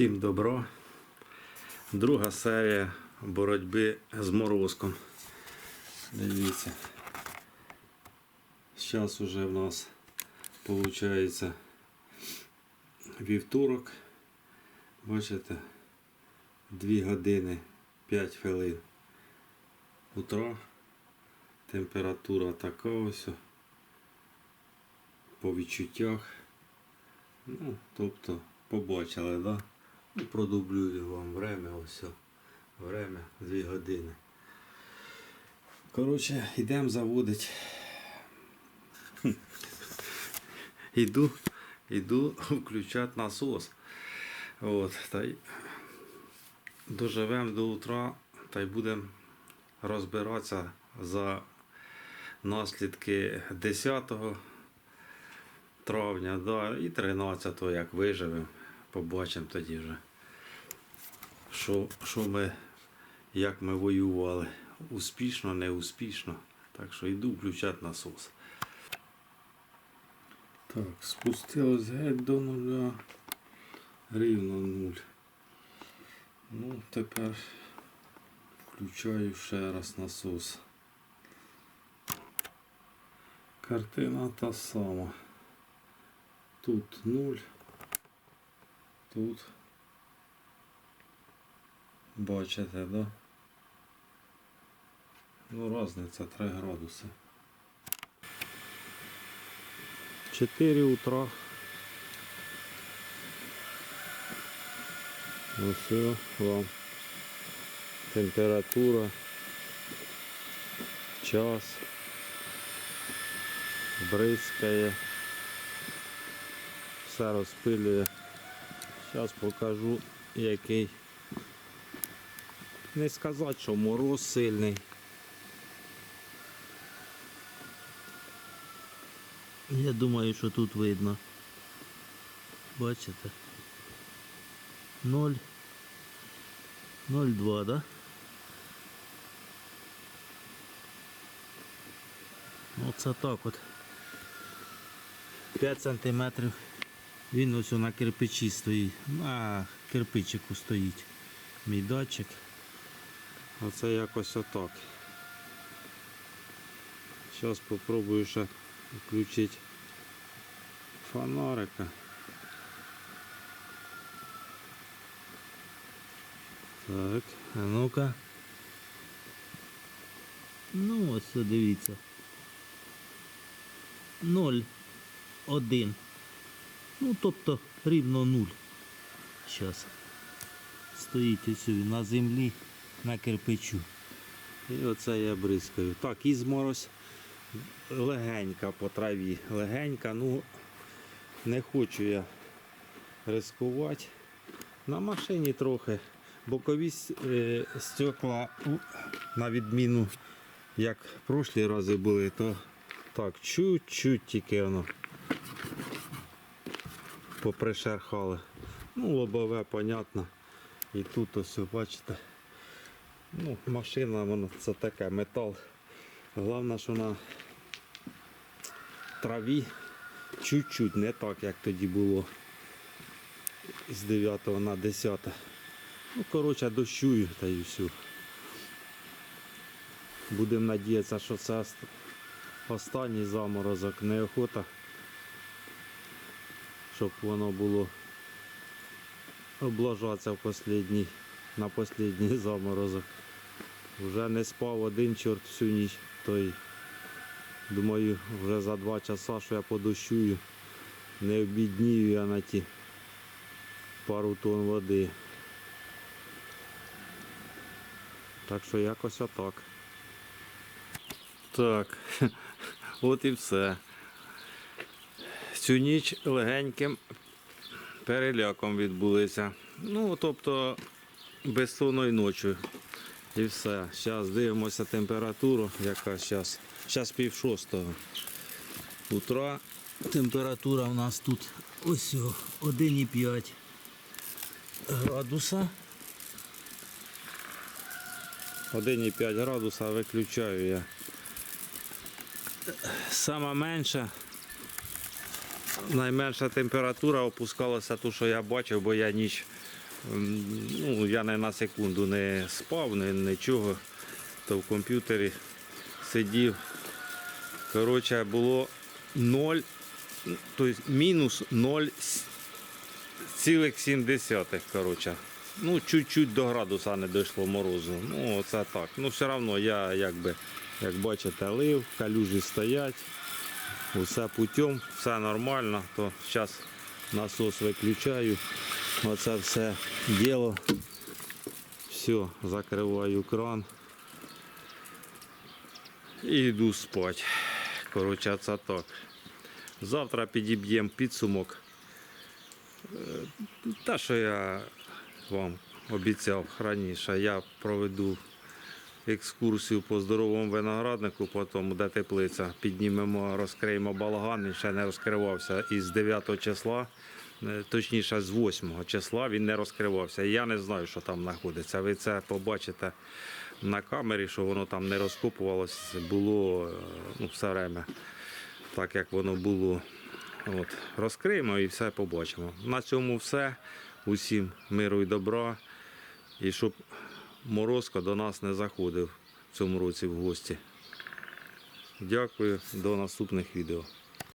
Всім добро. Друга серія боротьби з морозком. Дивіться. Зараз уже в нас виходить вівторок. Бачите, 2 години 5 хвилин утра. Температура така ось. По відчуттях. Ну, тобто, побачили, да? Ну, продублюю вам время, ось. Время 2 години. Коротше, йдемо заводити. Іду, іду включати насос. От, та й доживемо до утра та й будемо розбиратися за наслідки 10 травня да, і 13 як виживемо. Побачимо тоді вже, що, що ми, як ми воювали. Успішно, не успішно. Так що йду включати насос. Так, спустилось геть до нуля. Рівно нуль. Ну, тепер включаю ще раз насос. Картина та сама. Тут нуль. Тут. Бачите, да? Ну, різниця 3 градуси. 4 утра. Ось вам температура, час, бризкає, все розпилює. Зараз покажу який. Не сказати, що мороз сильний. Я думаю, що тут видно. Бачите? 0 0,2, да? Оце так от. 5 сантиметрів. Він ось на кирпичі стоїть. На кирпичику стоїть. Мій датчик. Оце якось отак. Зараз спробую ще включити фонарика. Так, а ну-ка. Ну, ось дивіться. 0, 1. Ну, тобто рівно 0. Зараз. Стоїть ось на землі на кирпичу. І оце я бризкаю. Так, і зморозь легенька по траві. Легенька, ну не хочу я ризикувати. На машині трохи. Бокові е, стекла, на відміну, як прошлі рази були, то так, чуть-чуть тільки воно попришерхали. Ну, лобове, понятно. І тут ось, бачите. Ну, машина, вона це таке метал. Головне, що на траві чуть-чуть не так, як тоді було з 9 на 10. Ну, коротше, дощую та й все. Будемо надіятися, що це останній заморозок, неохота, щоб воно було облажатися в последній, на останній заморозок. Вже не спав один чорт всю ніч, то й думаю, вже за два часа, що я подощую, не обіднію я на ті пару тонн води. Так що якось отак. Так, от і все. Цю ніч легеньким переляком відбулися. Ну, тобто безсонною ночі. І все. Зараз дивимося температуру, яка зараз. Зараз пів шостого утра. Температура у нас тут ось 1,5 градуса. 1,5 градуса виключаю я. Сама менша, найменша температура опускалася ту, що я бачив, бо я ніч Ну, я не на секунду не спав, не, нічого. То в комп'ютері сидів. Коротше, було 0, тобто мінус 0,7. Коротше. Ну, чуть-чуть до градуса не дійшло морозу. Ну, оце так. Ну, все одно я якби, як бачите, лив, калюжі стоять. Усе путем, все нормально, то зараз насос виключаю. Оце все діло. Все, закриваю кран. І йду спати. Коротше, це так. Завтра підіб'ємо підсумок. Е, Те, що я вам обіцяв раніше, я проведу екскурсію по здоровому винограднику, потім де теплиця. Піднімемо, розкриємо балаган, він ще не розкривався із 9 числа, е, точніше з 8 числа він не розкривався. Я не знаю, що там знаходиться. Ви це побачите на камері, що воно там не розкопувалось, було е, ну, все время так, як воно було. От, розкриємо і все побачимо. На цьому все. Усім миру і добра. І щоб Морозко до нас не заходив в цьому році в гості. Дякую, до наступних відео.